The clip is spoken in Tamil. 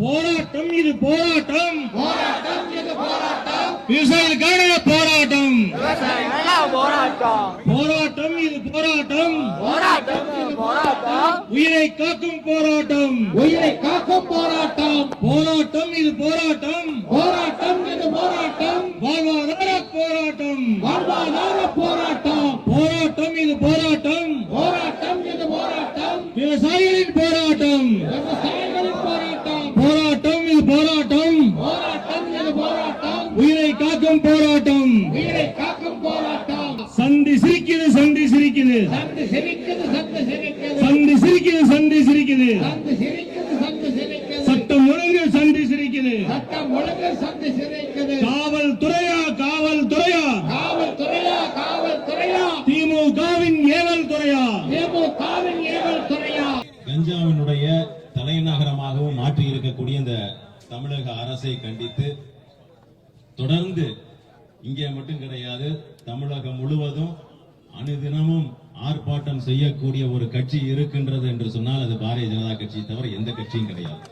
போராட்டம் இது போராட்டம். போராட்டம் இது போராட்டம். விவசாயிகளுக்கான போராட்டம். போராட்டம். போராட்டம் இது போராட்டம். போராட்டம் இது போராட்டம். உயிரை காக்கும் போராட்டம். உயிரை காக்கும் போராட்டம். போராட்டம் இது போராட்டம். போராட்டம் இது போராட்டம். வாழ்வாதார போராட்டம். வாழ்வாதார போராட்டம். போராட்டம் இது போராட்டம். போராட்டம் இது போராட்டம். விவசாயிகளின் போராட்டம். போராட்டம். உயிரை காக்கும் போராட்டம். உயிரை காக்கும் போராட்டம். சந்தி சிரிக்குது சந்தி சிரிக்குது. சந்து சிரிக்குது சந்து சிரிக்குது. சந்தி சிரிக்குது சந்தி சிரிக்குது. சந்து சிரிக்குது சந்து சிரிக்குது. சட்டம் ஒழுங்கு சந்தி சிரிக்குது. சட்டம் ஒழுங்கு சந்து சிரிக்குது. காவல்துறையா காவல்துறையா. காவல்துறையா காவல்துறையா. திமுகவின் ஏவல் துறையா திமுகவின் ஏவல் துறையா கஞ்சாவினுடைய தலைநகரமாகவும் மாற்றி இருக்கக்கூடிய இந்த தமிழக அரசை கண்டித்து தொடர்ந்து இங்கே மட்டும் கிடையாது தமிழகம் முழுவதும் அனுதினமும் ஆர்ப்பாட்டம் செய்யக்கூடிய ஒரு கட்சி இருக்கின்றது என்று சொன்னால் அது பாரதிய ஜனதா கட்சியை தவிர எந்த கட்சியும் கிடையாது.